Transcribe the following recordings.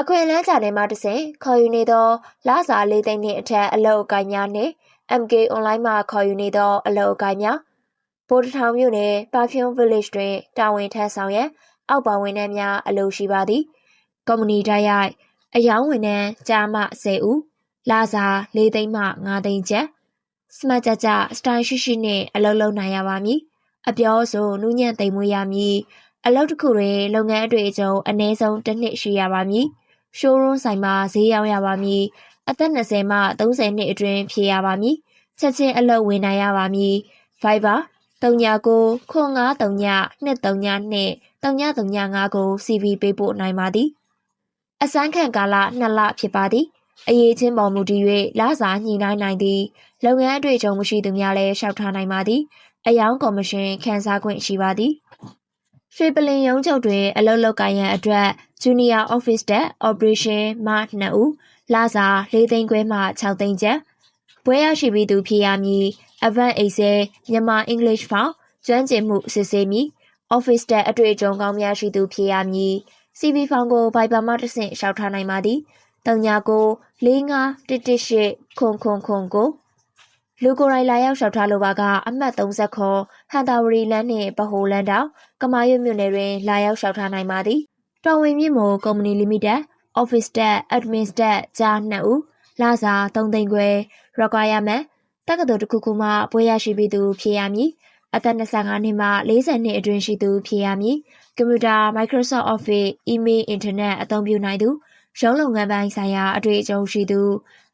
အခွင့်အလမ်းချတဲ့မှတစ်ဆင့်ခေါ်ယူနေသောလစာလေးသိန်းနှင့်အထက်အလုပ်အကိုင်များနှင့် MK online မှခေါ်ယူနေသောအလုပ်အကိုင်များဗိုလ်တထောင်မြို့နယ် Perfume Village တွင်တာဝန်ထမ်းဆောင်ရန်အောက်ပါဝန်ထမ်းများအလုပ်ရှိပါသည်ကုမ္ပဏီတိုက်ရိုက်အယောင်းဝန်ထမ်းကြားမှ10ဦးလာစာ၄သိန်းမှ9သိန်းကျပ်စမတ်ကြကြစတိုင်ရှိရှိနဲ့အလုပ်လုပ်နိုင်ရပါမည်အပြောဆိုနူးညံ့သိမ်မွေးရမည်အလုပ်တစ်ခုတွင်လုပ်ငန်းအတွေ့အကြုံအနည်းဆုံးတစ်နှစ်ရှိရပါမည် ရှိုးရုံးဆိုင်မှာဈေးရောက်ရပါမည်အသက်20မှ30နှစ်အတွင်းဖြည့်ရပါမည်ချက်ချင်းအလုပ်ဝင်နိုင်ရပါမည် Fiverr 39ခွန်939 239နှင့်3935ကို CV ပေးပို့နိုင်ပါသည်အစမ်းခံကာလ2လဖြစ်ပါသည်အရေးချင်းပေါ်မူတည်၍လစာညှိနှိုင်းနိုင်သည်လုပ်ငန်းအတွေ့အကြုံမရှိသူများလည်းရှောက်ထားနိုင်ပါသည်အယောင်ကော်မရှင်ခန်းစားခွင့်ရှိပါသည်ရွှေပလင်ရုံးချုပ်တွင်အလုပ်လုပ်ကိုင်ရန်အတွက် Junior Office Desk Operation မှ2ဦးလစာ4သိန်းခွဲမှ6သိန်းကျပ်ဘွဲရရှိပြီးသူဖြစ်ရမည် Advanced Excel မြန်မာ English Font ကျွမ်းကျင်မှုစစ်ဆေးမည် Office Desk အတွေ့အကြုံကောင်းများရှိသူဖြစ်ရမည် CV Font ကို Viber မှတစ်ဆင့်ရှောက်ထားနိုင်ပါသည်39 45 118ခွန်ခွန်ခွန်ကိုလူကိုယ်တိုင်လာရောက်လျှောက်ထားလိုပါကအမှတ်30ခွန်ဟန်တာဝရီလန်းနှင့်ပဟိုလန်းတောင်ကမာရွတ်မြို့နယ်တွင်လာရောက်လျှောက်ထားနိုင်ပါသည် တော်ဝင်မြင့်မိုကုမ္ပဏီလီမိတက် Office Staff Admin Staff ကြား2ဦးလာစာ3သိန်းခွဲ requirement တက္ကသိုလ်တစ်ခုခုမှဘွဲရရှိပြီးသူဖြည့်ရမည်အသက်25နှစ်မှ40နှစ်အတွင်းရှိသူဖြည့်ရမည်ကွန်ပျူတာ Microsoft Office Email Internet အသုံးပြုနိုင်သူရုံးလုပ်ငန်းပိုင်းဆိုင်ရာအတွေ့အကြုံရှိသူ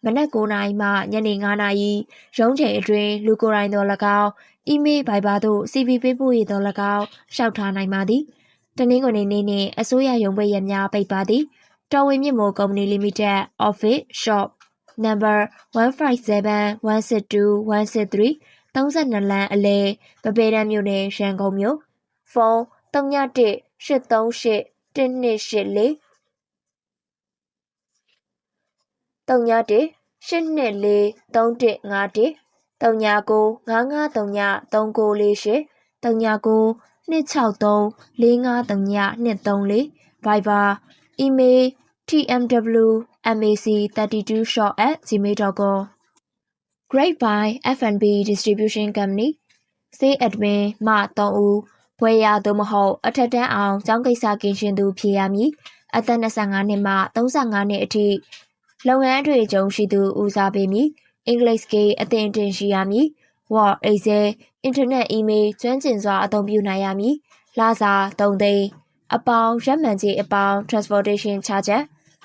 မနက်9:00နာရီမှညနေ9:00နာရီရုံးချိန်အတွင်းလူကိုယ်တိုင်တော်၎င်းအီးမေးလ် Viber သို့ CV ပေးပို့ရတော်၎င်းရှောက်ထားနိုင်ပါသည် တနင်္ဂနွေနေ့နှင့်အစိုးရရုံးပိတ်ရက်များပိတ်ပါသည်တော်ဝင်မြင့်မိုကုမ္ပဏီလီမိတက် Office Shop number 157162 163 32လမ်းအလဲပပေတန်းမြို့နယ်ရန်ကုန်မြို့ဖုန်း31 838 1284 31 824 3151 39 5539 3948 39 263 4539 234 Viber email tmwmac32shop@gmail.com Grapevine F&B Distribution Company စေး admin မှ3ဦးဘွဲရသို့မဟုတ်အထက်တန်းအောင်ကျောင်းကိစ္စကင်းရှင်းသူဖြစ်ရမည်အသက်25နှစ်မှ35နှစ်အထိလုပ်ငန်းအတွေ့အကြုံရှိသူဦးစားပေးမည်အင်္ဂလိပ်စကေးအသင်တင်ရှိရမည် Word Excel Internet Email ကျွမ်းကျင်စွာအသုံးပြုနိုင်ရမည်လာစာ3သိန်းအပေါင်းရက်မှန်ကြီးအပေါင်း transportation charges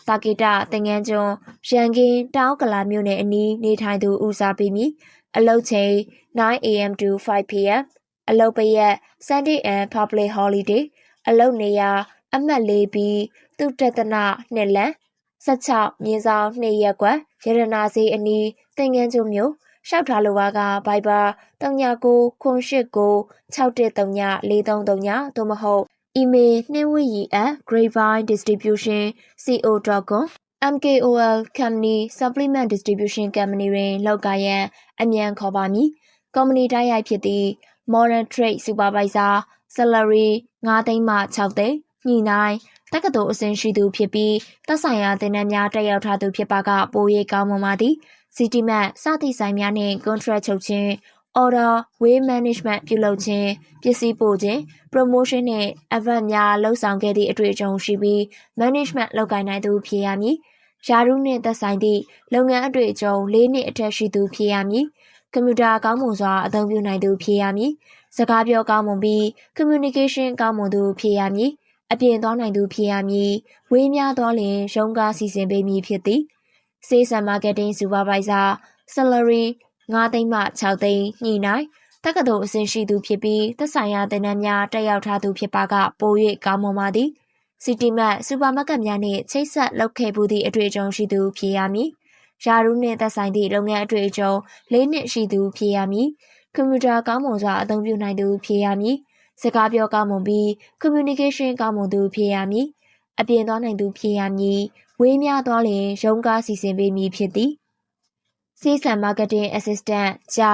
တာဂီတာတင်ငန်းကျွန်းရန်ကင်းတောင်းကလာမြို့နယ်အနီးနေထိုင်သူဦးစားပေးမည်အလုတ်ချိန် 9am to 5pm အလုတ်ပရက် Sunday and public holiday အလုတ်နေရာ အမှတ်၄ပြီးသူတတနာနှစ်လန်16မြင်းဆောင်2ရက်ကွက်ရတနာစီအနီးတင်ငန်းကျွန်းမြို့ ရှောက်ထားလိုပါက Viber 39ခွန်89 6139 433သို့မဟုတ် email နှင်းဝရီ @grapevine.distribution.co.com MKOL Company Supplement Distribution Company တွင်လောက်ကိုင်ရန်အမြန်ခေါ်ပါမည်။ကုမ္ပဏီတိုက်ရိုက်ဖြစ်သည့် Modern Trade Supervisor Salary 9သိန်းမှ6သိန်းညှိနှိုင်း တက္ကသိုလ်အဆင့်ရှိသူဖြစ်ပြီးသက်ဆိုင်ရာသင်တန်းများတက်ရောက်ထားသူဖြစ်ပါကပို၍ကောင်းမွန်ပါသည်။ CTMAT စသည့်ဆိုင်များနှင့် contract ချုပ်ခြင်း order way management ပြုလုပ်ခြင်းပစ္စည်းပို့ခြင်း promotion နှင့် event များလှုပ်ဆောင်ခဲ့သည့်အတွေ့အကြုံရှိပြီး management လုပ်ကိုင်နိုင်သူဖြစ်ရမည်ယာရုနှင့်သက်ဆိုင်သည့်လုပ်ငန်းအတွေ့အကြုံ၄နှစ်အထက်ရှိသူဖြစ်ရမည်ကွန်ပျူတာကောင်းမွန်စွာအသုံးပြုနိုင်သူဖြစ်ရမည်စကားပြောကောင်းမွန်ပြီး communication ကောင်းမွန်သူဖြစ်ရမည် အပြင်သွားနိုင်သူဖြစ်ရမည်ဝေးများသွားလျင်ရုံးကားစီစဉ်ပေးမည်ဖြစ်သည် Sales and Marketing Supervisor salary 9သိန်းမှ6သိန်းညှိနှိုင်းတက္ကသိုလ်အဆင့်ရှိသူဖြစ်ပြီးသက်ဆိုင်ရာသင်တန်းများတက်ရောက်ထားသူဖြစ်ပါကပို၍ကောင်းမွန်ပါသည်စီတီမတ်စူပါမားကတ်များနှင့်ချိတ်ဆက်လုပ်ခဲ့မှုသည့်အတွေ့အကြုံရှိသူဖြစ်ရမည်ယာရုနှင့်သက်ဆိုင်သည့်လုပ်ငန်းအတွေ့အကြုံ၄နှစ်ရှိသူဖြစ်ရမည်ကွန်ပျူတာကောင်းမွန်စွာအသုံးပြုနိုင်သူဖြစ်ရမည် စကားပြောကောင်းမွန်ပြီး communication ကောင်းမွန်သူဖြစ်ရမည်အပြင်သွားနိုင်သူဖြစ်ရမည်ဝေးများသွားလျင်ရုံးကားစီစဉ်ပေးမည်ဖြစ်သည်စီးဆန် marketing assistant ဂျာ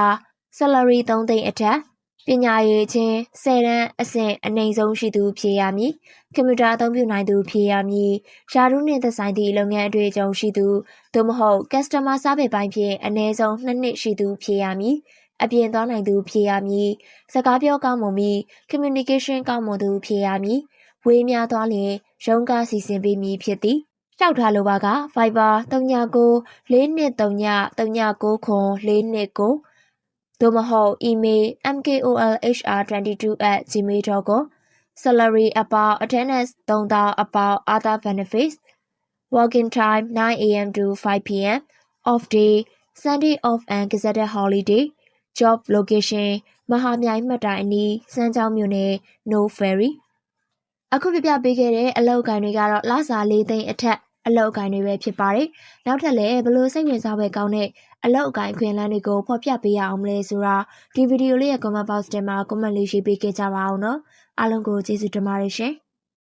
salary 3သိန်းအထက်ပညာရေးချင်း10တန်းအဆင့်အနှိမ်ဆုံးရှိသူဖြေရမည်ကွန်ပျူတာအသုံးပြုနိုင်သူဖြေရမည်ယာရုနှင့်သက်ဆိုင်သည့်လုပ်ငန်းအတွေ့အကြုံရှိသူသို့မဟုတ် customer service ဘိုင်းဖြင့်အနည်းဆုံး2နှစ်ရှိသူဖြေရမည် အပြင်သွားနိုင်သူဖြေရမည်စကားပြောကောင်းမွန်ပြီး communication ကောင်းမွန်သူဖြေရမည်ဝေးများသွားလျင်ရုံးကားစီစဉ်ပေးမည်ဖြစ်သည်လျှောက်ထားလိုပါက Viber 39 4239 39ခွန်429သို့မဟုတ် email mkolhr22@gmail.com salary about attendance 3000 about other benefits working time 9am to 5pm off day sunday off and gazetted holiday job location မဟာမြိုင်မှတ်တိုင်အနီးစမ်းချောင်းမြို့နယ် no ferry အခုပြပြပေးခဲ့တဲ့အလောက်အကင်တွေကတော့လစာ၄သိန်းအထက်အလောက်အကင်တွေပဲဖြစ်ပါတယ်။နောက်ထပ်လည်းဘလို့စိတ်ဝင်စားဖွယ်ကောင်းတဲ့အလောက်အကင်ခွင့်လန်းတွေကိုဖော်ပြပေးရအောင်မလဲဆိုတာဒီဗီဒီယိုလေးရဲ့ comment box ထဲမှာ comment လေးရေးပေးခဲ့ကြပါအောင်နော်။အားလုံးကိုကျေးဇူးတင်ပါတယ်ရှင်။